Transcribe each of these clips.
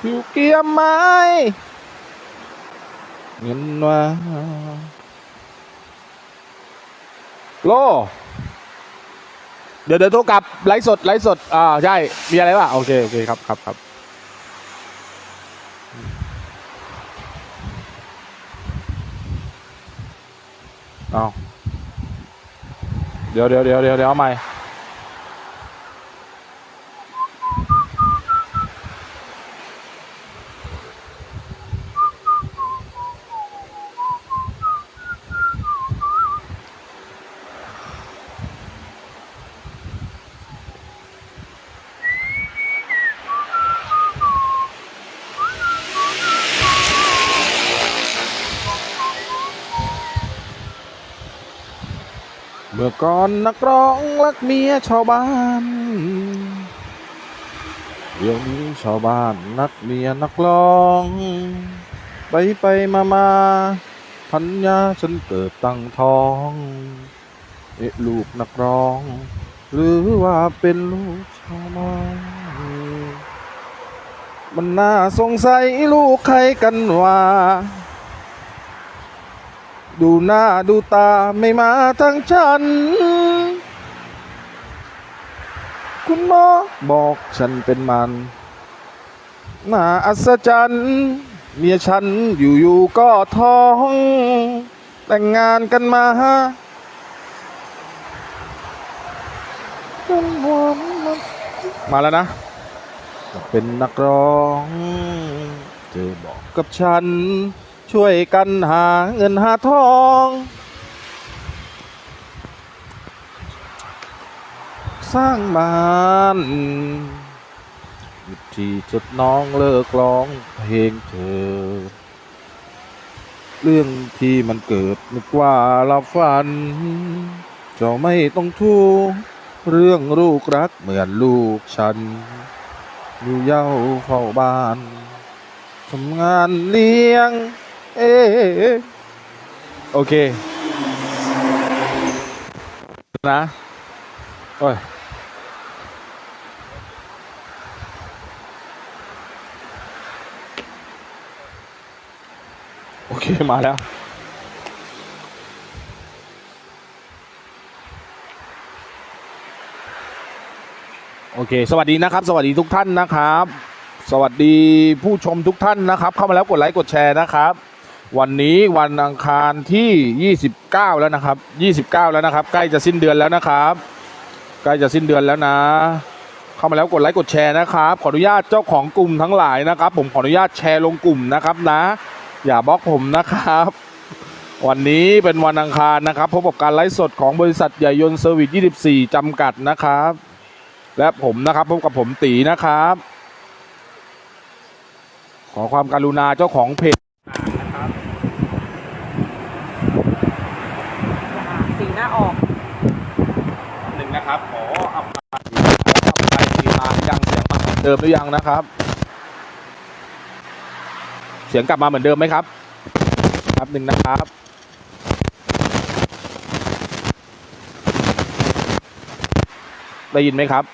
ผิวเกียมไม้เงินว่าโล เดี๋ยวเดี๋ยวโทรกลับไลฟ์สดไลฟ์สด อ่า ใช่ มีอะไรวะโอเค โอเค ครับครับครับเอาเดี๋ยวเดี๋ยวเดี๋ยวเดี๋ยวเดี๋ยวเอาใหม่ เมื่อก่อนนักร้องรักเมียชาวบ้าน เดี๋ยวนี้ชาวบ้านนักเมียนักร้อง ไปไปมามาพันยาฉันเกิดตั้งท้อง เอะลูกนักร้อง หรือว่าเป็นลูกชาวนานมันน่าสงสัยลูกใครกันว่า ดูหน้าดูตาไม่มาทางฉัน คุณหมอบอกฉันเป็นมันน่าอัศจรรย์เมียฉันอยู่ๆก็ท้อง แต่งงานกันมาจนวันมันมาแล้วนะ เป็นนักร้อง เธอบอกกับฉัน ช่วยกันหาเงินหาทอง สร้างบ้านหยุดที่จุดน้องเลิกร้องเพลงเธอ เรื่องที่มันเกิดนึกว่าเราฝันจะไม่ต้องทุกเรื่องลูกรักเหมือนลูกฉันอยู่เย้าเฝ้าบ้านทำงานเลี้ยง เอะโอเค นะ โอ้ยโอเค มาแล้ว โอเค สวัสดีนะครับ สวัสดีทุกท่านนะครับ สวัสดีผู้ชมทุกท่านนะครับ เข้ามาแล้วกดไลค์กดแชร์นะครับ วันนี้วันอังคารที่ 29 แล้วนะครับ 29 แล้วนะครับ ใกล้จะสิ้นเดือนแล้วนะครับ ใกล้จะสิ้นเดือนแล้วนะ เข้ามาแล้วกดไลค์กดแชร์นะครับ ขออนุญาตเจ้าของกลุ่มทั้งหลายนะครับ ผมขออนุญาตแชร์ลงกลุ่มนะครับนะ อย่าบล็อกผมนะครับ วันนี้เป็นวันอังคารนะครับพบกับการไลฟ์สดของบริษัทใหญ่ยนต์เซอร์วิส 24 จำกัดนะครับ และผมนะครับพบกับผมตีนะครับ ขอความการุณาเจ้าของเพจ สีหน้าออก หนึ่งนะครับ ขออัพไลน์ขออัพไลน์ทีมายัง เดิมหรือยังนะครับ เสียงกลับมาเหมือนเดิมไหมครับครับหนึ่งนะครับ ได้ยินไหมครับ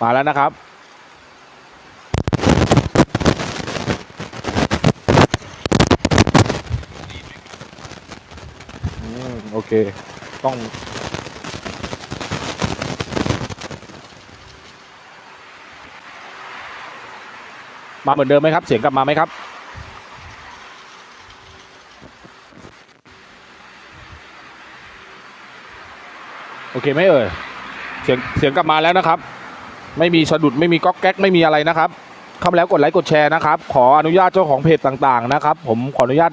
มาแล้วนะครับอืมโอเค ต้อง มาเหมือนเดิมไหมครับ เสียงกลับมาไหมครับ โอเคไหมเอ่ยเสียงเสียงกลับมาแล้วนะครับ ไม่มีสะดุดไม่มีก๊อกแก๊กไม่มีอะไรนะครับเข้ามาแล้วกดไลค์กดแชร์นะครับ ขออนุญาตเจ้าของเพจต่างๆนะครับ ผมขออนุญาต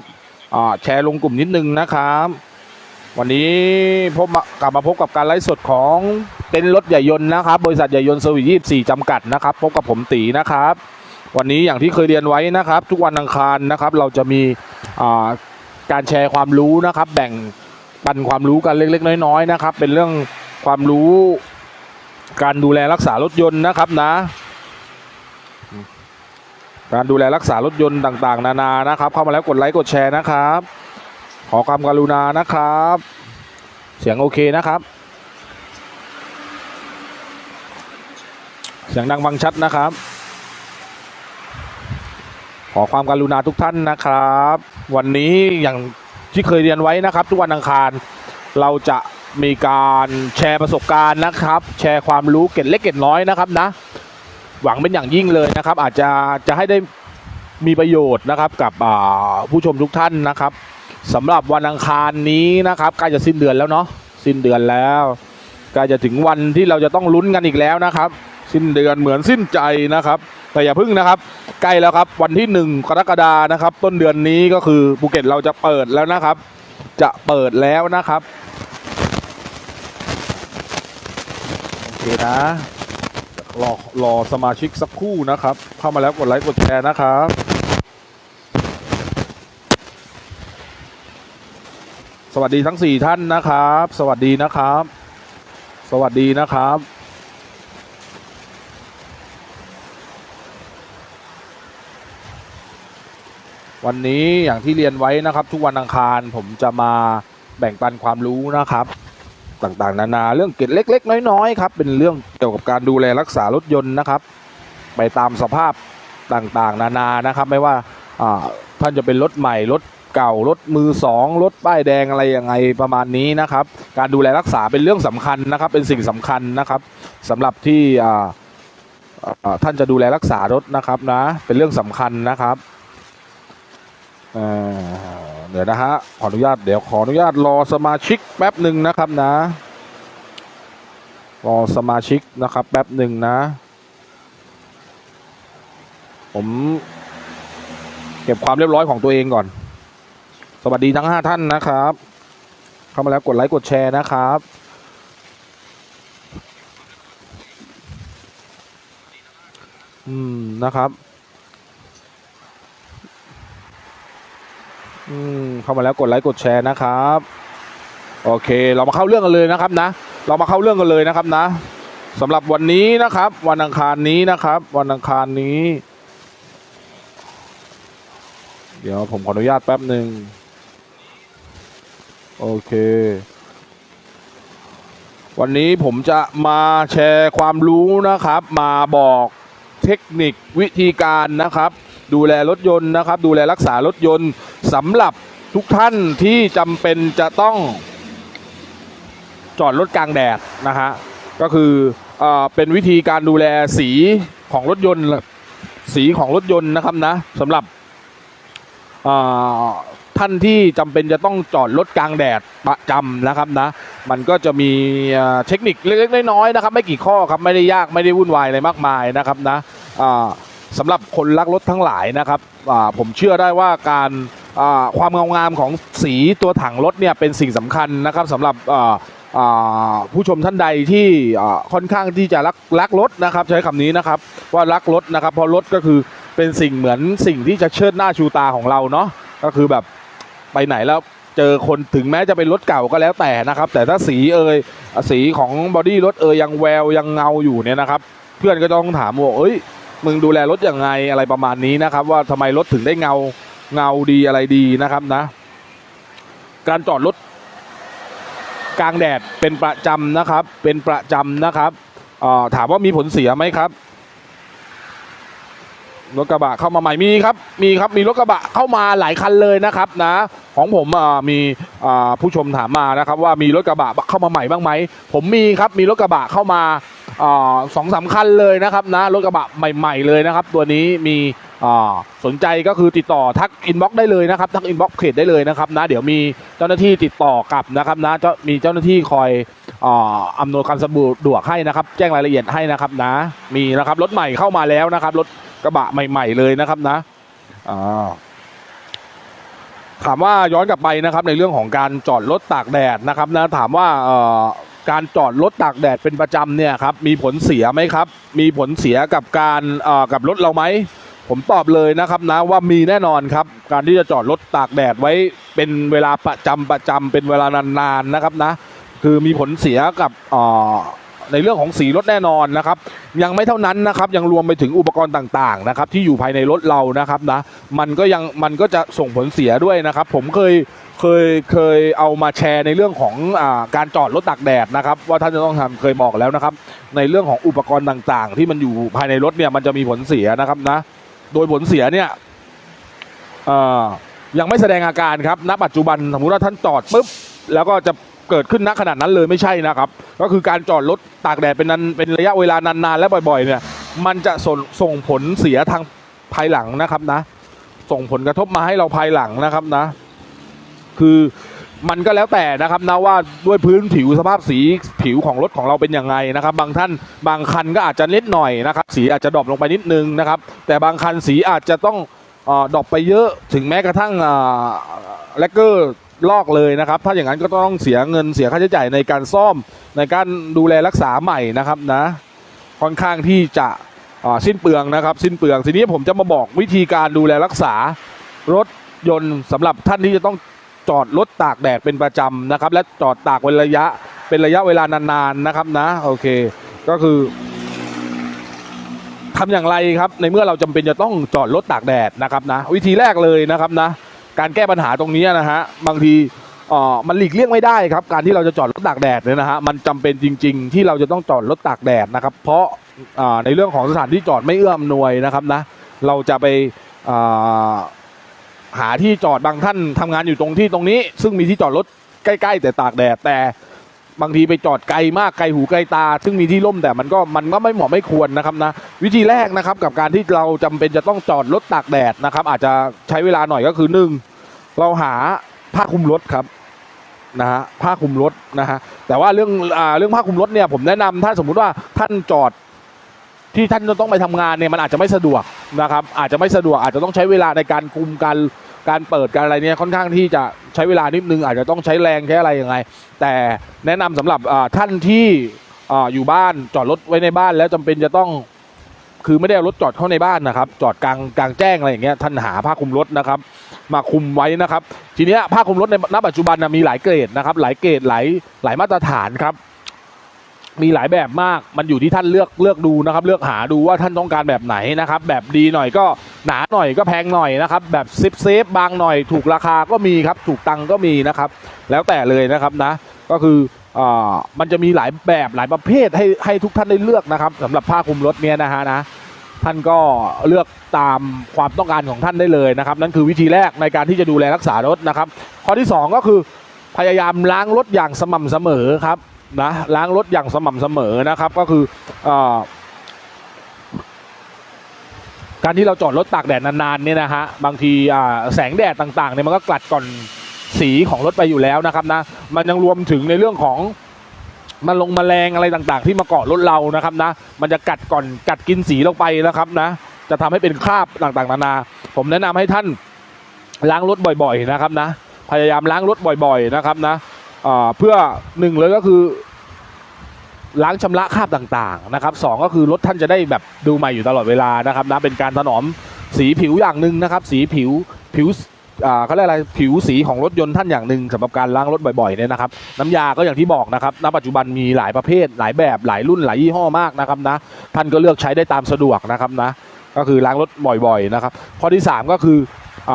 แชร์ลงกลุ่มนิดนึงนะครับ วันนี้พบกลับมาพบกับการไลฟ์สดของเต็นรถใหญ่ยนต์นะครับ บริษัทใหญ่ยนต์เซอร์วิส24จำกัดนะครับ พบกับผมตีนะครับ วันนี้อย่างที่เคยเรียนไว้นะครับ ทุกวันอังคารนะครับ เราจะมีการแชร์ความรู้นะครับ แบ่งปันความรู้กันเล็ก ๆ น้อยๆนะครับ เป็นเรื่องความรู้การดูแลรักษารถยนต์นะครับนะ การดูแลรักษารถยนต์ต่างๆ นานานะครับ เข้ามาแล้วกดไลค์กดแชร์นะครับ ขอความกรุณานะครับ เสียงโอเคนะครับ เสียงดังฟังชัดนะครับ อความการุณาทุกท่านนะครับ วันนี้อย่างที่เคยเรียนไว้นะครับ ทุกวันอังคาร เราจะมีการแชร์ประสบการณ์นะครับ แชร์ความรู้เก็ดเล็กเก็ดน้อยนะครับนะ หวังเป็นอย่างยิ่งเลยนะครับ อาจจะจะให้ได้มีประโยชน์นะครับกับผู้ชมทุกท่านนะครับสำหรับวันอังคารนี้นะครับใกล้จะสิ้นเดือนแล้วเนาะสิ้นเดือนแล้วใกล้จะถึงวันที่เราจะต้องลุ้นกันอีกแล้วนะครับ สิ้นเดือนเหมือนสิ้นใจนะครับแต่อย่าพึ่งนะครับ ใกล้แล้วครับวันที่หนึ่งกรกฎานะครับ ต้นเดือนนี้ก็คือภูเก็ตเราจะเปิดแล้วนะครับ จะเปิดแล้วนะครับโอเคนะรอรอสมาชิกสักครู่นะครับ เข้ามาแล้วกดไลค์กดแชร์นะครับสวัสดีทั้ง 4 ท่านนะครับ สวัสดีนะครับ สวัสดีนะครับ วันนี้อย่างที่เรียนไว้นะครับ ทุกวันอังคารผมจะมาแบ่งปันความรู้นะครับ ต่างๆ นานาเรื่องเกร็ดเล็ก ๆ น้อยๆครับเป็นเรื่องเกี่ยวกับการดูแลรักษารถยนต์นะครับ ไปตามสภาพต่างๆ นานานะครับ ไม่ว่าท่านจะเป็นรถใหม่รถเก่ารถมือสองรถป้ายแดงอะไรยังไงประมาณนี้นะครับ การดูแลรักษาเป็นเรื่องสำคัญนะครับ เป็นสิ่งสำคัญนะครับสำหรับที่ท่านจะดูแลรักษารถนะครับนะเป็นเรื่องสำคัญนะครับ เดี๋ยวนะฮะ ขออนุญาตเดี๋ยวขออนุญาตรอสมาชิกแป๊บหนึ่งนะครับนะ รอสมาชิกนะครับแป๊บหนึ่งนะ ผมเก็บความเรียบร้อยของตัวเองก่อน สวัสดีทั้งห้าท่านนะครับ เข้ามาแล้วกดไลค์กดแชร์นะครับอืมนะครับ อืมเข้ามาแล้วกดไลค์กดแชร์นะครับ โอเค เรามาเข้าเรื่องกันเลยนะครับนะ เรามาเข้าเรื่องกันเลยนะครับนะสำหรับวันนี้นะครับ วันอังคารนี้นะครับ วันอังคารนี้ เดี๋ยวผมขออนุญาตแป๊บหนึ่งโอเค วันนี้ผมจะมาแชร์ความรู้นะครับ มาบอกเทคนิควิธีการนะครับ ดูแลรถยนต์นะครับ ดูแลรักษารถยนต์สำหรับทุกท่านที่จำเป็นจะต้อง จอดรถกลางแดดนะฮะก็คือเอเป็นวิธีการดูแลสีของรถยนต์ สีของรถยนต์นะครับนะสำหรับท่านที่จำเป็นจะต้องจอดรถกลางแดดประจำนะครับนะ มันก็จะมีเทคนิคเล็กๆน้อยๆนะครับ ไม่กี่ข้อครับไม่ได้ยากไม่ได้วุ่นวายอะไรมากมายนะครับนะอ่า สำหรับคนรักรถทั้งหลายนะครับผมเชื่อได้ว่าการความเงางามของสีตัวถังรถเนี่ยเป็นสิ่งสำคัญนะครับสำหรับผู้ชมท่านใดที่ค่อนข้างที่จะรักรักรถนะครับ ใช้คำนี้นะครับว่ารักรถนะครับเพราะรถก็คือเป็นสิ่งเหมือนสิ่งที่จะเชิดหน้าชูตาของเราเนาะก็คือแบบไปไหนแล้วเจอคนถึงแม้จะเป็นรถเก่าก็แล้วแต่นะครับ แต่ถ้าสีเอยสีของบอดี้รถเอยยังแววยังเงาอยู่เนี่ยนะครับ เพื่อนก็ต้องถามว่าเอ้ย มึงดูแลรถยังไงอะไรประมาณนี้นะครับ ว่าทำไมรถถึงได้เงาเงาดีอะไรดีนะครับนะ การจอดรถกลางแดดเป็นประจำนะครับ เป็นประจำนะครับอ่อถามว่ามีผลเสียไหมครับรถกระบะเข้ามาใหม่มีครับ มีครับมีรถกระบะเข้ามาหลายคันเลยนะครับนะ ของผมมีผู้ชมถามมานะครับ ว่ามีรถกระบะเข้ามาใหม่บ้างไหมผมมีครับมีรถกระบะเข้ามา สองสามคันเลยนะครับนะรถกระบะใหม่ ๆเลยนะครับ ตัวนี้มีสนใจก็คือติดต่อทักอินบ็อกได้เลยนะครับทักอินบ็อกเพจได้เลยนะครับนะเดี๋ยวมีเจ้าหน้าที่ติดต่อกลับนะครับนะจะมีเจ้าหน้าที่คอยอ่าอำนวยความสะดวกให้นะครับ แจ้งรายละเอียดให้นะครับนะ มีนะครับรถใหม่เข้ามาแล้วนะครับรถกระบะใหม่ ๆ เลยนะครับนะถามว่าย้อนกลับไปนะครับในเรื่องของการจอดรถตากแดดนะครับนะถามว่า การจอดรถตากแดดเป็นประจำเนี่ยครับมีผลเสียไหมครับ มีผลเสียกับการเอ่อกับรถเราไหมผมตอบเลยนะครับนะว่ามีแน่นอนครับ การที่จะจอดรถตากแดดไว้เป็นเวลาประจำประจำเป็นเวลานานๆนะครับนะคือมีผลเสียกับเอ่อในเรื่องของสีรถแน่นอนนะครับ ยังไม่เท่านั้นนะครับยังรวมไปถึงอุปกรณ์ต่างๆนะครับที่อยู่ภายในรถเรานะครับนะมันก็ยังมันก็จะส่งผลเสียด้วยนะครับ ผมเคย เคยเคยเอามาแชร์ในเรื่องของอาการจอดรถตากแดดนะครับว่าท่านจะต้องทำเคยบอกแล้วนะครับ ในเรื่องของอุปกรณ์ต่างๆ ที่มันอยู่ภายในรถเนี่ยมันจะมีผลเสียนะครับนะ โดยผลเสียเนี่ยเอ่อยังไม่แสดงอาการครับณปัจจุบันสมมติว่าท่านจอดปุ๊บแล้วก็จะเกิดขึ้นณขนาดนั้นเลยไม่ใช่นะครับ ก็คือการจอดรถตากแดดเป็นนันเป็นระยะเวลานานๆและบ่อยๆเนี่ยมันจะส่งส่งผลเสียทางภายหลังนะครับนะ ส่งผลกระทบมาให้เราภายหลังนะครับนะ คือมันก็แล้วแต่นะครับนะว่าด้วยพื้นผิวสภาพสีผิวของรถของเราเป็นยังไงนะครับ บางท่านบางคันก็อาจจะนิดหน่อยนะครับ สีอาจจะดรอปลงไปนิดนึงนะครับ แต่บางคันสีอาจจะต้องอดรอปไปเยอะถึงแม้กระทั่งแลกเกอร์ลอกเลยนะครับ ถ้าอย่างนั้นก็ต้องเสียเงินเสียค่าใช้จ่ายในการซ่อมในการดูแลรักษาใหม่นะครับนะค่อนข้างที่จะสิ้นเปลืองนะครับ สิ้นเปลืองทีนี้ผมจะมาบอกวิธีการดูแลรักษารถยนต์สำหรับท่านที่จะต้อง จอดรถตากแดดเป็นประจำนะครับ และจอดตากเป็นระยะเป็นระยะเวลานานๆนะครับนะโอเค ก็คือทำอย่างไรครับ ในเมื่อเราจำเป็นจะต้องจอดรถตากแดดนะครับนะ วิธีแรกเลยนะครับนะ การแก้ปัญหาตรงนี้นะฮะบางทีอ่อมันหลีกเลี่ยงไม่ได้ครับ การที่เราจะจอดรถตากแดดเนี่ยนะฮะมันจำเป็นจริง ๆ ที่เราจะต้องจอดรถตากแดดนะครับ เพราะในเรื่องของสถานที่จอดไม่เอื้ออำนวยนะครับนะ เราจะไปอ่า หาที่จอดบางท่านทำงานอยู่ตรงที่ตรงนี้ ซึ่งมีที่จอดรถใกล้ๆ แต่ตากแดดแต่บางทีไปจอดไกลมากไกลหูไกลตา ซึ่งมีที่ร่มแต่มันก็มันก็ไม่เหมาะไม่ควรนะครับนะวิธีแรกนะครับกับการที่เราจำเป็นจะต้องจอดรถตากแดดนะครับ อาจจะใช้เวลาหน่อยก็คือหนึ่งเราหาผ้าคลุมรถครับนะฮะผ้าคลุมรถนะฮะแต่ว่าเรื่องอ่าเรื่องผ้าคลุมรถเนี่ยผมแนะนำถ้าสมมุติว่าท่านจอดที่ท่านจะต้องไปทำงานเนี่ยมันอาจจะไม่สะดวกนะครับอาจจะไม่สะดวกอาจจะต้องใช้เวลาในการคุมการ การเปิดการอะไรเนี่ยค่อนข้างที่จะใช้เวลานิดนึง อาจจะต้องใช้แรงใช้อะไรยังไง แต่แนะนำสำหรับท่านที่อยู่บ้านจอดรถไว้ในบ้านแล้วจำเป็นจะต้องคือไม่ได้เอารถจอดเข้าในบ้านนะครับ จอดกลางกลางแจ้งอะไรอย่างเงี้ยท่านหาผ้าคลุมรถนะครับ มาคุมไว้นะครับ ทีนี้ผ้าคลุมรถในณปัจจุบันนะมีหลายเกรดนะครับ หลายเกรดหลายหลายมาตรฐานครับ มีหลายแบบมาก มันอยู่ที่ท่านเลือกเลือกดูนะครับ เลือกหาดูว่าท่านต้องการแบบไหนนะครับ แบบดีหน่อยก็หนาหน่อยก็แพงหน่อยนะครับ แบบเซฟเซฟบางหน่อย ถูกราคาก็มีครับ ถูกตังก็มีนะครับ แล้วแต่เลยนะครับนะ ก็คืออ่ามันจะมีหลายแบบหลายประเภทให้ให้ทุกท่านได้เลือกนะครับสำหรับผ้าคลุมรถเนี้ยนะฮะนะท่านก็เลือกตามความต้องการของท่านได้เลยนะครับ นั่นคือวิธีแรกในการที่จะดูแลรักษารถนะครับ ข้อที่สองก็คือพยายามล้างรถอย่างสม่ำเสมอครับ นะล้างรถอย่างสม่ำเสมอนะครับ ก็คืออการที่เราจอดรถตากแดดนานๆเนี่ยนะฮะบางทีแสงแดดต่างๆเนี่ยมันก็กลัดก่อนสีของรถไปอยู่แล้วนะครับนะมันยังรวมถึงในเรื่องของมันลงมแมลงอะไรต่างๆ ที่มาเกาะรถเรานะครับนะ มันจะกัดก่อนกัดกินสีลงไปนะครับนะ จะทำให้เป็นคราบต่างๆ นานา ผมแนะนำให้ท่านล้างรถบ่อย ๆ นะครับนะ พยายามล้างรถบ่อย ๆ นะครับนะ เพื่อหนึ่งเลยก็คือล้างชำระคราบต่างๆนะครับสองก็คือรถท่านจะได้แบบดูใหม่อยู่ตลอดเวลานะครับนะเป็นการถนอมสีผิวอย่างหนึ่งนะครับ สีผิวผิวอ่าเขาเรียกอะไรผิวสีของรถยนต์ท่านอย่างหนึ่งสำหรับการล้างรถบ่อยๆเนี่ยนะครับน้ำยาก็อย่างที่บอกนะครับณปัจจุบันมีหลายประเภท หลายแบบหลายรุ่นหลายยี่ห้อมากนะครับนะท่านก็เลือกใช้ได้ตามสะดวกนะครับนะก็คือล้างรถบ่อยๆนะครับข้อที่ 3 ก็คืออ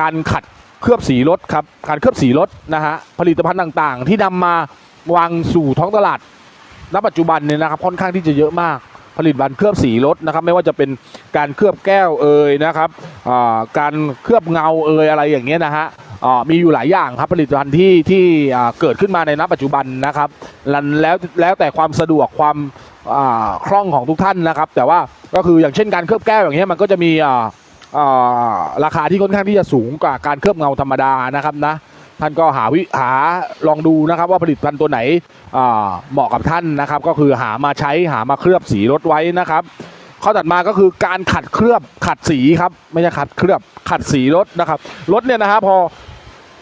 การขัด เคลือบสีรถครับการเคลือบสีรถนะฮะผลิตภัณฑ์ต่างๆ ที่นำมาวางสู่ท้องตลาดณปัจจุบันเนี่ยนะครับค่อนข้างที่จะเยอะมากผลิตภัณฑ์เคลือบสีรถนะครับ ไม่ว่าจะเป็นการเคลือบแก้วเอ่ยนะครับการเคลือบเงาเอ่ยอะไรอย่างเงี้ยนะฮะมีอยู่หลายอย่างครับผลิตภัณฑ์ที่ที่เกิดขึ้นมาในณปัจจุบันนะครับแล้วแล้วแต่ความสะดวกความคล่องของทุกท่านนะครับ แต่ว่าก็คืออย่างเช่นการเคลือบแก้วอย่างเงี้ยมันก็จะมีอ ราคาที่ค่อนข้างที่จะสูงกว่าการเคลือบเงาธรรมดานะครับนะท่านก็หาวิหาลองดูนะครับ ว่าผลิตภัณฑ์ตัวไหนเหมาะกับท่านนะครับ ก็คือหามาใช้หามาเคลือบสีรถไว้นะครับข้อถัดมาก็คือการขัดเคลือบขัดสีครับไม่ใช่ขัดเคลือบขัดสีรถนะครับรถเนี่ยนะฮะพอ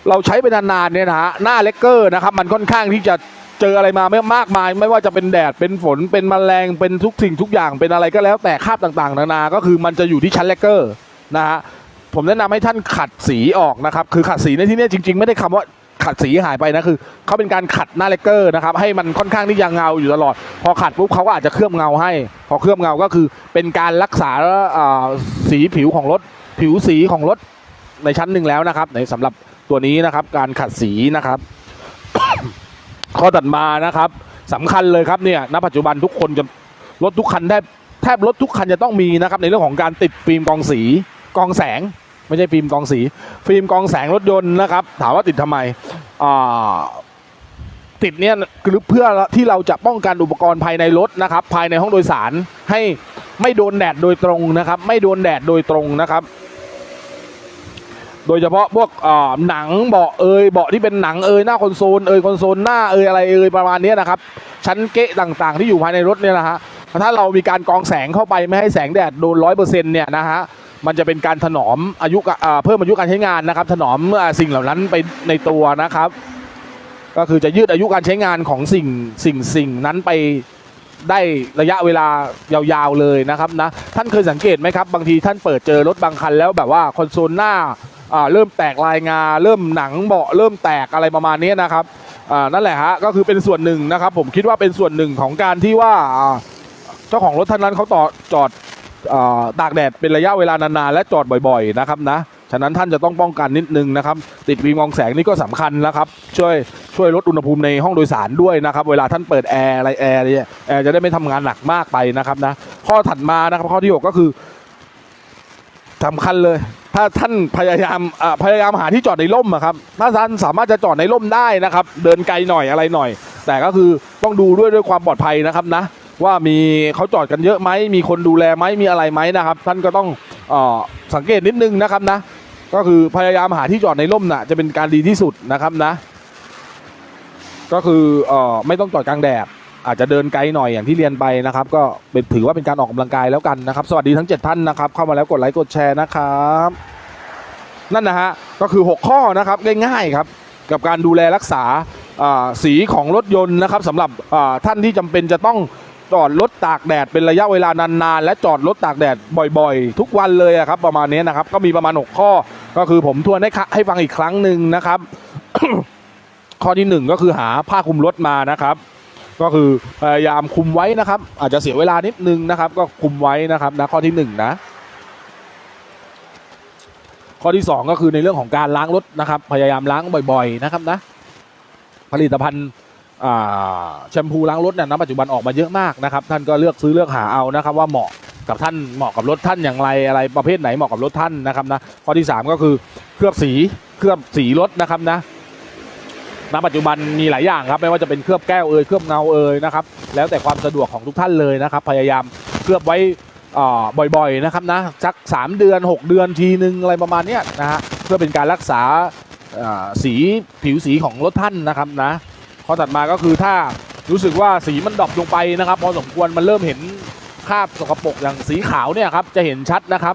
เราใช้ไปนานๆเนี่ยนะฮะหน้าเลกเกอร์นะครับ มันค่อนข้างที่จะเจออะไรมาไม่มากมาย ไม่ว่าจะเป็นแดดเป็นฝนเป็นแมลงเป็นทุกสิ่งทุกอย่างเป็นอะไรก็แล้วแต่คราบต่างๆ นานา ก็คือมันจะอยู่ที่ชั้นเลกเกอร์ นะฮะผมแนะนำให้ท่านขัดสีออกนะครับ คือขัดสีในที่นี้จริง ๆ ไม่ได้คำว่าขัดสีหายไปนะคือเขาเป็นการขัดหน้าเลกเกอร์นะครับให้มันค่อนข้างที่จะเงาอยู่ตลอด พอขัดปุ๊บเขาก็อาจจะเคลือบเงาให้ พอเคลือบเงาก็คือเป็นการรักษาสีผิวของรถ ผิวสีของรถในชั้นหนึ่งแล้วนะครับ ในสำหรับตัวนี้นะครับ การขัดสีนะครับ ข้อตัดมานะครับสำคัญเลยครับเนี่ยณปัจจุบันทุกคนจะรถทุกคันแทบแทบรถทุกคันจะต้องมีนะครับ ในเรื่องของการติดฟิล์มกองสี กองแสงไม่ใช่ฟิล์มกองสี ฟิล์มกองแสงรถยนต์นะครับ ถามว่าติดทำไมอ่าติดเนี่ยคือเพื่อที่เราจะป้องกันอุปกรณ์ภายในรถนะครับ ภายในห้องโดยสารให้ไม่โดนแดดโดยตรงนะครับ ไม่โดนแดดโดยตรงนะครับ โดยเฉพาะพวกหนังเบาะเอยเบาะที่เป็นหนังเอยหน้าคอนโซลเอยคอนโซลหน้าเอยอะไรเอยประมาณนี้นะครับ ชั้นเกะต่างๆ ที่อยู่ภายในรถเนี่ยนะฮะ ถ้าเรามีการกองแสงเข้าไปไม่ให้แสงแดดโดนร้อยเปอร์เซ็นต์เนี่ยนะฮะมันจะเป็นการถนอมอายุเพิ่มอายุการใช้งานนะครับ ถนอมอ่าสิ่งเหล่านั้นไปในตัวนะครับ ก็คือจะยืดอายุการใช้งานของสิ่งสิ่งสิ่งนั้นไปได้ระยะเวลายาวๆเลยนะครับนะท่านเคยสังเกตไหมครับ บางทีท่านเปิดเจอรถบางคันแล้วแบบว่าคอนโซลหน้าเริ่มแตกลายงา เริ่มหนังเบาะเริ่มแตกอะไรประมาณนี้นะครับนั่นแหละฮะก็คือเป็นส่วนหนึ่งนะครับ ผมคิดว่าเป็นส่วนหนึ่งของการที่ว่า เจ้าของรถท่านนั้นเขาต่อจอดตากแดดเป็นระยะเวลานานๆและจอดบ่อยๆนะครับนะฉะนั้นท่านจะต้องป้องกันนิดนึงนะครับ ติดวีมองแสงนี่ก็สำคัญนะครับ ช่วยช่วยลดอุณหภูมิในห้องโดยสารด้วยนะครับ เวลาท่านเปิดแอร์อะไรแอร์เนี่ยแอร์จะได้ไม่ทำงานหนักมากไปนะครับนะข้อถัดมานะครับข้อที่หกก็คือสำคัญเลย ถ้าท่านพยายามพยายามหาที่จอดในร่มอะครับถ้าท่านสามารถจะจอดในร่มได้นะครับ เดินไกลหน่อยอะไรหน่อย แต่ก็คือต้องดูด้วยด้วยความปลอดภัยนะครับนะ ว่ามีเขาจอดกันเยอะไหมมีคนดูแลไหมมีอะไรไหมนะครับ ท่านก็ต้องออสังเกตนิดนึงนะครับนะ ก็คือพยายามหาที่จอดในร่มน่ะจะเป็นการดีที่สุดนะครับนะ ก็คือออไม่ต้องจอดกลางแดดอาจจะเดินไกลหน่อยอย่างที่เรียนไปนะครับ ก็เป็นถือว่าเป็นการออกกำลังกายแล้วกันนะครับ สวัสดีทั้ง 7 ท่านนะครับ เข้ามาแล้วกดไลค์กดแชร์นะครับ นั่นนะฮะก็คือ 6 ข้อนะครับง่ายๆครับ กับการดูแลรักษาสีของรถยนต์นะครับสำหรับท่านที่จำเป็นจะต้อง จอดรถตากแดดเป็นระยะเวลานานๆ และจอดรถตากแดดบ่อยๆ ทุกวันเลยอะครับประมาณนี้นะครับ ก็มีประมาณ 6 ข้อ ก็คือผมทวนให้ให้ฟังอีกครั้งหนึ่งนะครับ ข้อที่หนึ่งก็คือหาผ้าคลุมรถมานะครับ ก็คือพยายามคุมไว้นะครับ อาจจะเสียเวลานิดนึงนะครับ ก็คุมไว้นะครับนะข้อที่หนึ่งนะข้อที่สองก็คือในเรื่องของการล้างรถนะครับ พยายามล้างบ่อย ๆ นะครับนะ ผลิตภัณฑ์ แชมพูล้างรถเนี่ยนะปัจจุบันออกมาเยอะมากนะครับท่านก็เลือกซื้อเลือกหาเอานะครับว่าเหมาะกับท่านเหมาะกับรถท่านอย่างไรอะไรประเภทไหนเหมาะกับรถท่านนะครับนะข้อที่สามก็คือเคลือบสีเคลือบสีรถนะครับนะณปัจจุบันมีหลายอย่างครับไม่ว่าจะเป็นเคลือบแก้วเอยเคลือบเงาเอยนะครับแล้วแต่ความสะดวกของทุกท่านเลยนะครับ พยายามเคลือบไว้อ่าบ่อยๆนะครับนะสักสามเดือนหกเดือนทีนึงอะไรประมาณเนี้ยนะฮะเพื่อเป็นการรักษาสีผิวสีของรถท่านนะครับนะ ข้อถัดมาก็คือถ้ารู้สึกว่าสีมันดรอปลงไปนะครับ พอสมควรมันเริ่มเห็นคราบสกปรกอย่างสีขาวเนี่ยครับจะเห็นชัดนะครับ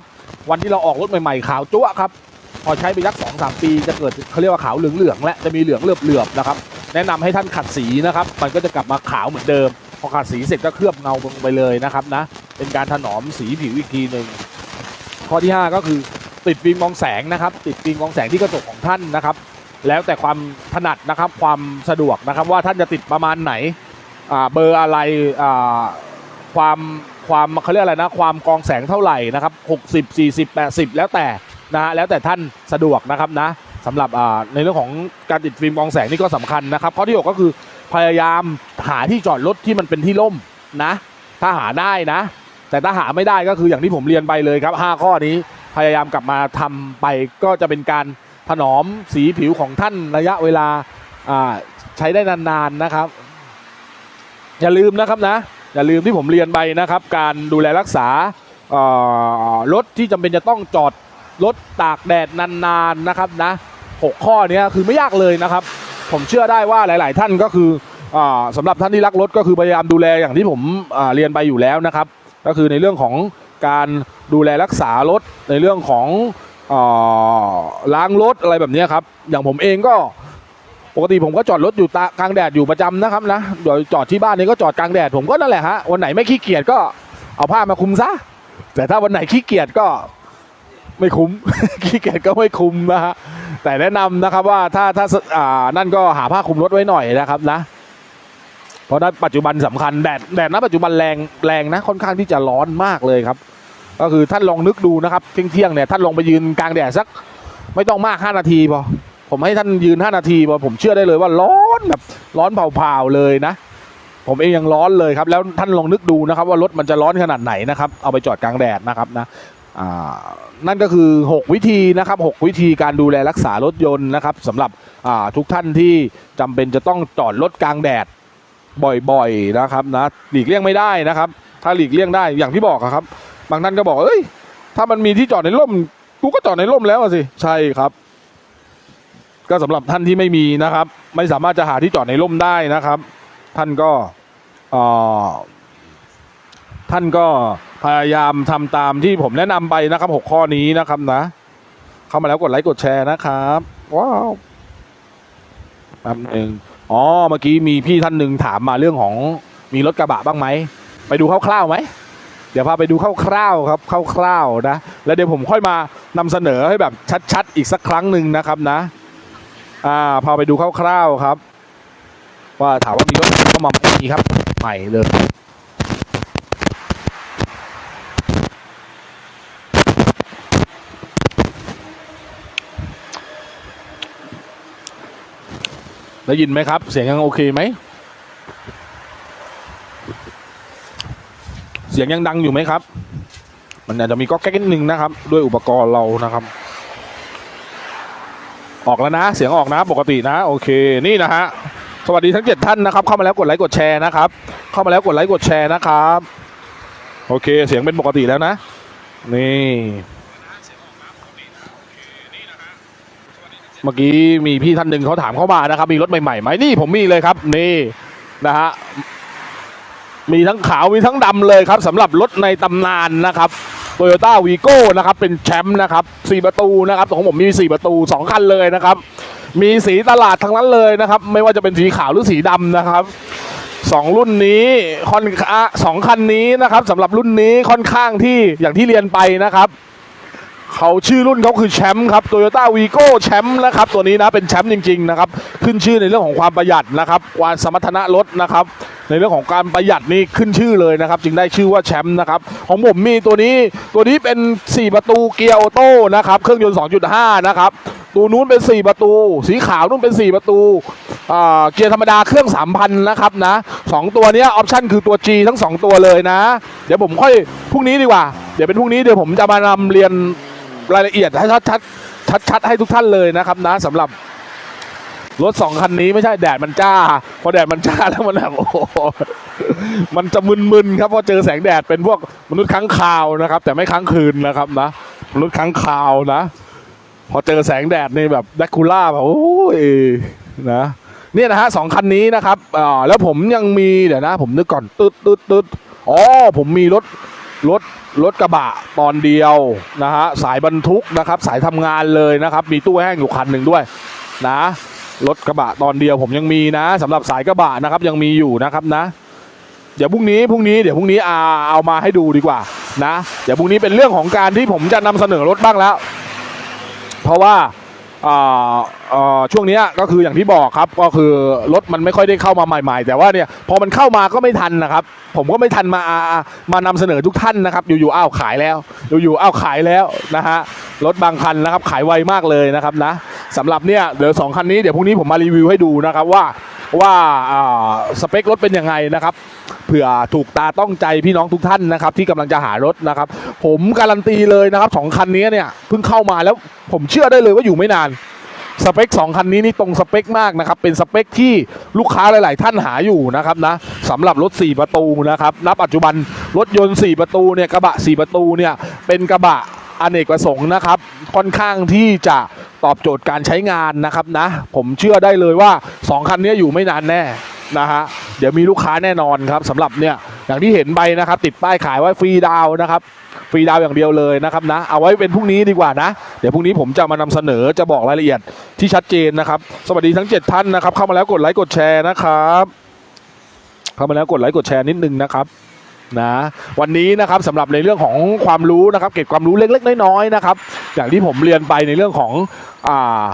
วันที่เราออกรถใหม่ๆขาวจั๊วครับพอใช้ไปยักสองสามปีจะเกิดเขาเรียกว่าขาวเหลืองๆและจะมีเหลืองเหลือบๆนะครับ แนะนำให้ท่านขัดสีนะครับ มันก็จะกลับมาขาวเหมือนเดิม พอขัดสีเสร็จก็เคลือบเงาลงไปเลยนะครับนะเป็นการถนอมสีผิวอีกทีหนึ่งข้อที่ 5 ก็คือติดฟิล์มกรองแสงนะครับ ติดฟิล์มกรองแสงที่กระจกของท่านนะครับ แล้วแต่ความถนัดนะครับความสะดวกนะครับว่าท่านจะติดประมาณไหนเบอร์อะไรความความเขาเรียกอะไรนะความกองแสงเท่าไหร่นะครับ60 40 80 แล้วแต่นะฮะแล้วแต่ท่านสะดวกนะครับนะสำหรับในเรื่องของการติดฟิล์มกองแสงนี่ก็สำคัญนะครับข้อที่หกก็คือพยายามหาที่จอดรถที่มันเป็นที่ร่มนะถ้าหาได้นะ แต่ถ้าหาไม่ได้ก็คืออย่างที่ผมเรียนไปเลยครับ 5 ข้อนี้พยายามกลับมาทำไปก็จะเป็นการ ถนอมสีผิวของท่านระยะเวลาใช้ได้นานๆนะครับ อย่าลืมนะครับนะอย่าลืมที่ผมเรียนไปนะครับ การดูแลรักษารถที่จำเป็นจะต้องจอดรถตากแดดนานๆนะครับนะหกข้อนี้คือไม่ยากเลยนะครับ ผมเชื่อได้ว่าหลาย ๆ ท่านก็คืออาสำหรับท่านที่รักรถก็คือพยายามดูแลอย่างที่ผมเรียนไปอยู่แล้วนะครับ ก็คือในเรื่องของการดูแลรักษารถในเรื่องของ ล้างรถอะไรแบบนี้ครับ อย่างผมเองก็ปกติผมก็จอดรถอยู่ตากลางแดดอยู่ประจำนะครับนะเดี๋ยจอดที่บ้านนี่ก็จอดกลางแดดผมก็นั่นแหละฮะวันไหนไม่ขี้เกียจก็เอาผ้ามาคุมซะแต่ถ้าวันไหนขี้เกียจก็ไม่คุ้มขี้เกียจก็ไม่คุ้มนะฮะแต่แนะนำนะครับว่าถ้าถ้าอ่านั่นก็หาผ้าคลุมรถไว้หน่อยนะครับนะ เพราะณปัจจุบันสำคัญแดดแดดณปัจจุบันแรงแรงนะค่อนข้างที่จะร้อนมากเลยครับ ก็คือท่านลองนึกดูนะครับเที่ยงเที่ยงๆเนี่ยท่านลองไปยืนกลางแดดสักไม่ต้องมาก 5 นาทีพอผมให้ท่านยืน 5 นาทีพอผมเชื่อได้เลยว่าร้อนแบบร้อนเผาๆเลยนะ ผมเองยังร้อนเลยครับแล้วท่านลองนึกดูนะครับ ว่ารถมันจะร้อนขนาดไหนนะครับ เอาไปจอดกลางแดดนะครับนะนั่นก็คือ 6 วิธีนะครับ 6 วิธีการดูแลรักษารถยนต์นะครับสำหรับทุกท่านที่จำเป็นจะต้องจอดรถกลางแดดบ่อยๆนะครับนะหลีกเลี่ยงไม่ได้นะครับ ถ้าหลีกเลี่ยงได้อย่างที่บอกครับ บางท่านก็บอกเอ้ย ถ้ามันมีที่จอดในร่ม กูก็จอดในร่มแล้วสิ ใช่ครับ ก็สำหรับท่านที่ไม่มีนะครับ ไม่สามารถจะหาที่จอดในร่มได้นะครับ ท่านก็ท่านก็พยายามทำตามที่ผมแนะนำไปนะครับหกข้อนี้นะครับนะ เข้ามาแล้วกดไลค์กดแชร์นะครับว้าวแป๊บหนึ่งอ๋อเมื่อกี้มีพี่ท่านหนึ่งถามมาเรื่องของมีรถกระบะบ้างไหม ไปดูคร่าวๆไหม เดี๋ยวพาไปดูคร่าวๆครับคร่าวๆนะ แล้วเดี๋ยวผมค่อยมานำเสนอให้แบบชัดๆ อีกสักครั้งหนึ่งนะครับนะ อ่าพาไปดูคร่าวๆครับ ว่าถามว่ามีรถเข้ามาไหมครับ ใหม่เลยได้ยินไหมครับ เสียงยังโอเคไหม เสียงยังดังอยู่ไหมครับ มันอาจจะมีก๊อกแก๊กนิดนึงนะครับ ด้วยอุปกรณ์เรานะครับ ออกแล้วนะ เสียงออกนะปกตินะ โอเคนี่นะฮะสวัสดีทั้งเจ็ดท่านนะครับ เข้ามาแล้วกดไลค์กดแชร์นะครับ เข้ามาแล้วกดไลค์กดแชร์นะครับ โอเค เสียงเป็นปกติแล้วนะ นี่เมื่อกี้มีพี่ท่านหนึ่งเขาถามเข้ามานะครับ มีรถใหม่ๆไหมนี่ผมมีเลยครับ นี่นะฮะ มีทั้งขาวมีทั้งดำเลยครับสำหรับรถในตำนานนะครับโตโยต้าวีโก้นะครับเป็นแชมป์นะครับสี่ประตูนะครับของผมมีสี่ประตูสองคันเลยนะครับ มีสีตลาดทั้งนั้นเลยนะครับ ไม่ว่าจะเป็นสีขาวหรือสีดำนะครับสองรุ่นนี้ค่อนข้างสองคันนี้นะครับสำหรับรุ่นนี้ค่อนข้างที่อย่างที่เรียนไปนะครับ เขาชื่อรุ่นเขาคือแชมป์ครับโตโยต้าวีโก้แชมป์นะครับตัวนี้นะเป็นแชมป์จริงๆนะครับขึ้นชื่อในเรื่องของความประหยัดนะครับความสมรรถนะรถนะครับในเรื่องของการประหยัดนี่ขึ้นชื่อเลยนะครับ จึงได้ชื่อว่าแชมป์นะครับของผมมีตัวนี้ตัวนี้เป็น 4 ประตูเกียร์ออโต้นะครับเครื่องยนต์ 2.5 นะครับตัวนู้นเป็น 4 ประตู สีขาวนู้นเป็น 4 ประตูเกียร์ธรรมดาเครื่อง 3,000 นะครับนะสองตัวนี้ออปชั่นคือตัว G ทั้ง 2 ตัวเลยนะ เดี๋ยวผมค่อยพรุ่งนี้ดีกว่า เดี๋ยวเป็นพรุ่งนี้เดี๋ยวผมจะมานำเรียน รายละเอียดให้ชัดชัดชัดชัดให้ทุกท่านเลยนะครับนะสำหรับรถสองคันนี้ไม่ใช่แดดมันจ้า พอแดดมันจ้าแล้วมันแบบโอ้โหมันจะมึนๆครับพอเจอแสงแดดเป็นพวกมนุษย์ค้างคาวนะครับ แต่ไม่ค้างคืนนะครับนะมนุษย์ค้างคาวนะ พอเจอแสงแดดนี่แบบแดกคูล่าแบบโอ้ยนะเนี่ยนะฮะสองคันนี้นะครับอ่าแล้วผมยังมีเดี๋ยวนะ ผมนึกก่อนตึ๊ดตึ๊ดตึ๊ดอ๋อผมมีรถ รถรถกระบะตอนเดียวนะฮะสายบรรทุกนะครับ สายทำงานเลยนะครับ มีตู้แห้งอยู่คันหนึ่งด้วยนะรถกระบะตอนเดียวผมยังมีนะสำหรับสายกระบะนะครับยังมีอยู่นะครับนะ เดี๋ยวพรุ่งนี้พรุ่งนี้เดี๋ยวพรุ่งนี้อาเอามาให้ดูดีกว่านะ เดี๋ยวพรุ่งนี้เป็นเรื่องของการที่ผมจะนำเสนอรถบ้างแล้ว เพราะว่า ช่วงนี้ก็คืออย่างที่บอกครับก็คือรถมันไม่ค่อยได้เข้ามาใหม่ๆ แต่ว่าเนี่ยพอมันเข้ามาก็ไม่ทันนะครับ ผมก็ไม่ทันมามานำเสนอทุกท่านนะครับ อยู่ๆอ้าวขายแล้วอยู่ๆอ้าวขายแล้วนะฮะรถบางคันนะครับขายไวมากเลยนะครับนะสำหรับเนี่ยเดี๋ยวสองคันนี้เดี๋ยวพรุ่งนี้ผมมารีวิวให้ดูนะครับว่า ว่าอ่าสเปครถเป็นยังไงนะครับเผื่อถูกตาต้องใจพี่น้องทุกท่านนะครับ ที่กำลังจะหารถนะครับ ผมการันตีเลยนะครับสองคันนี้เนี่ยเพิ่งเข้ามาแล้วผมเชื่อได้เลยว่าอยู่ไม่นานสเปคสองคันนี้นี่ตรงสเปคมากนะครับ เป็นสเปคที่ลูกค้าหลาย ๆ ท่านหาอยู่นะครับนะสำหรับรถ 4 ประตูนะครับณปัจจุบันรถยนต์ 4 ประตูเนี่ยกระบะ 4 ประตูเนี่ยเป็นกระบะ อเนกประสงค์นะครับ ค่อนข้างที่จะตอบโจทย์การใช้งานนะครับนะ ผมเชื่อได้เลยว่า 2 คันนี้อยู่ไม่นานแน่นะฮะเดี๋ยวมีลูกค้าแน่นอนครับสำหรับเนี่ยอย่างที่เห็นใบนะครับ ติดป้ายขายไว้ฟรีดาวนะครับฟรีดาวอย่างเดียวเลยนะครับนะเอาไว้เป็นพรุ่งนี้ดีกว่านะ เดี๋ยวพรุ่งนี้ผมจะมานำเสนอจะบอกรายละเอียดที่ชัดเจนนะครับ สวัสดีทั้ง 7 ท่านนะครับ เข้ามาแล้วกดไลค์กดแชร์นะครับ เข้ามาแล้วกดไลค์กดแชร์นิดนึงนะครับ นะวันนี้นะครับสำหรับในเรื่องของความรู้นะครับ เก็บความรู้เล็กๆน้อยๆนะครับ อย่างที่ผมเรียนไปในเรื่องของอ่า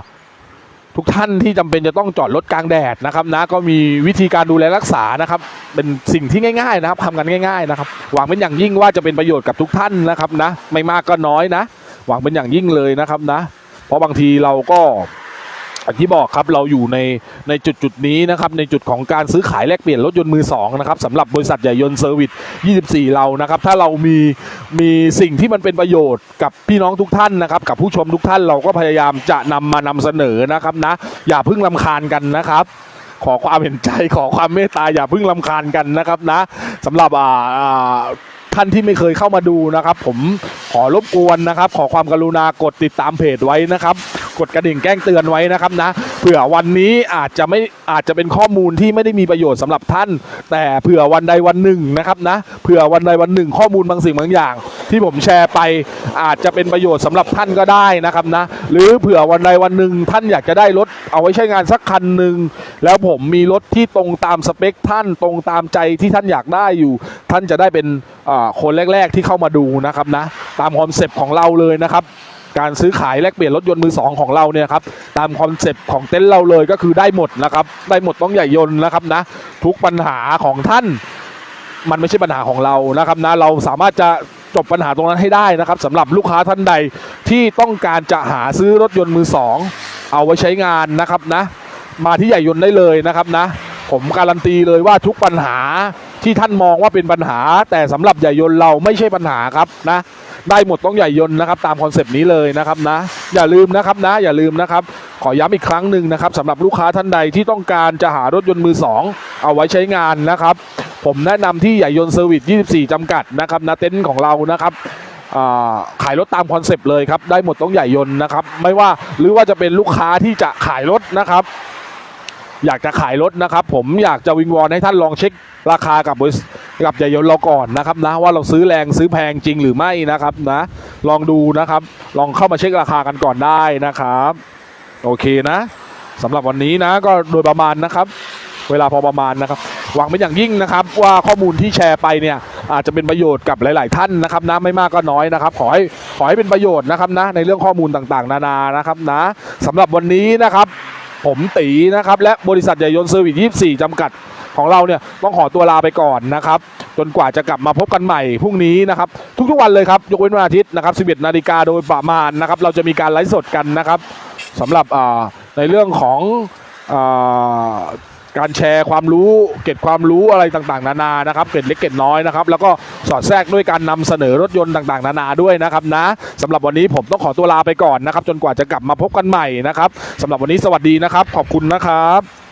ทุกท่านที่จำเป็นจะต้องจอดรถกลางแดดนะครับนะก็มีวิธีการดูแลรักษานะครับ เป็นสิ่งที่ง่ายๆนะครับทำกันง่าย ๆนะครับ หวังเป็นอย่างยิ่งว่าจะเป็นประโยชน์กับทุกท่านนะครับนะไม่มากก็น้อยนะ หวังเป็นอย่างยิ่งเลยนะครับนะ เพราะบางทีเราก็ อย่างที่บอกครับเราอยู่ในในจุดจุดนี้นะครับในจุดของการซื้อขายแลกเปลี่ยนรถยนต์มือสองนะครับสำหรับบริษัทใหญ่ยนต์เซอร์วิส 24 เรานะครับถ้าเรามีมีสิ่งที่มันเป็นประโยชน์กับพี่น้องทุกท่านนะครับกับผู้ชมทุกท่านเราก็พยายามจะนำมานำเสนอนะครับนะอย่าเพิ่งลำคาญกันนะครับขอความเห็นใจขอความเมตตาอย่าเพิ่งลำคาญกันนะครับนะสำหรับอ่า ท่านที่ไม่เคยเข้ามาดูนะครับ ผมขอรบกวนนะครับ ขอความกรุณากดติดตามเพจไว้นะครับ กดกระดิ่งแจ้งเตือนไว้นะครับนะเผื่อวันนี้อาจจะไม่อาจจะเป็นข้อมูลที่ไม่ได้มีประโยชน์สำหรับท่าน แต่เผื่อวันใดวันหนึ่งนะครับนะเผื่อวันใดวันหนึ่งข้อมูลบางสิ่งบางอย่าง ที่ผมแชร์ไปอาจจะเป็นประโยชน์สำหรับท่านก็ได้นะครับนะหรือเผื่อวันใดวันหนึ่งท่านอยากจะได้รถเอาไว้ใช้งานสักคันหนึ่งแล้วผมมีรถที่ตรงตามสเปคท่านตรงตามใจที่ท่านอยากได้อยู่ ท่านจะได้เป็นอ่าคนแรก ๆ ที่เข้ามาดูนะครับนะตามคอนเซปต์ของเราเลยนะครับการซื้อขายแลกเปลี่ยนรถยนต์มือสองของเราเนี่ยครับตามคอนเซปต์ของเต็นท์เราเลยก็คือได้หมดนะครับได้หมดต้องใหญ่ยนต์นะครับนะทุกปัญหาของท่าน มันไม่ใช่ปัญหาของเรานะครับนะเราสามารถจะจบปัญหาตรงนั้นให้ได้นะครับสำหรับลูกค้าท่านใดที่ต้องการจะหาซื้อรถยนต์มือสองเอาไว้ใช้งานนะครับนะมาที่ใหญ่ยนต์ได้เลยนะครับนะ ผมการันตีเลยว่าทุกปัญหา ที่ท่านมองว่าเป็นปัญหา แต่สำหรับใหญ่ยนเราไม่ใช่ปัญหาครับนะได้หมดต้องใหญ่ยนนะครับ ตามคอนเซปต์นี้เลยนะครับนะ อย่าลืมนะครับนะ อย่าลืมนะครับ ขอย้ำอีกครั้งหนึ่งนะครับสำหรับลูกค้าท่านใดที่ต้องการจะหารถยนต์มือสองเอาไว้ใช้งานนะครับ ผมแนะนำที่ใหญ่ยนต์เซอร์วิส 24 จำกัดนะครับนะเต็นท์ของเรานะครับขายรถตามคอนเซปต์เลยครับ ได้หมดต้องใหญ่ยนนะครับ ไม่ว่าหรือว่าจะเป็นลูกค้าที่จะขายรถนะครับ อยากจะขายรถนะครับ ผมอยากจะวิงวอนให้ท่านลองเช็คราคากับบริษัทกับใหญ่ยนเราก่อนนะครับนะว่าเราซื้อแรงซื้อแพงจริงหรือไม่นะครับนะ ลองดูนะครับ ลองเข้ามาเช็คราคากันก่อนได้นะครับ โอเคนะสำหรับวันนี้นะก็โดยประมาณนะครับ เวลาพอประมาณนะครับหวังเป็นอย่างยิ่งนะครับว่าข้อมูลที่แชร์ไปเนี่ยอาจจะเป็นประโยชน์กับหลาย ๆ ท่านนะครับนะไม่มากก็น้อยนะครับ ขอให้ขอให้เป็นประโยชน์นะครับนะในเรื่องข้อมูลต่างๆ นานานะครับนะสำหรับวันนี้นะครับ ผมตีนะครับ และบริษัทใหญ่ยนต์เซอร์วิส24 จำกัดของเราเนี่ยต้องขอตัวลาไปก่อนนะครับ จนกว่าจะกลับมาพบกันใหม่พรุ่งนี้นะครับ ทุกๆวันเลยครับ ยกเว้นวันอาทิตย์นะครับ 11 นาฬิกาโดยประมาณนะครับ เราจะมีการไลฟ์สดกันนะครับสำหรับอ่าในเรื่องของอ่า การแชร์ความรู้เก็บความรู้อะไรต่างๆ นานานะครับเก็ดเล็กเก็ดน้อยนะครับแล้วก็สอดแทรกด้วยการนำเสนอรถยนต์ต่างๆ นานาด้วยนะครับนะสำหรับวันนี้ผมต้องขอตัวลาไปก่อนนะครับ จนกว่าจะกลับมาพบกันใหม่นะครับสำหรับวันนี้สวัสดีนะครับ ขอบคุณนะครับ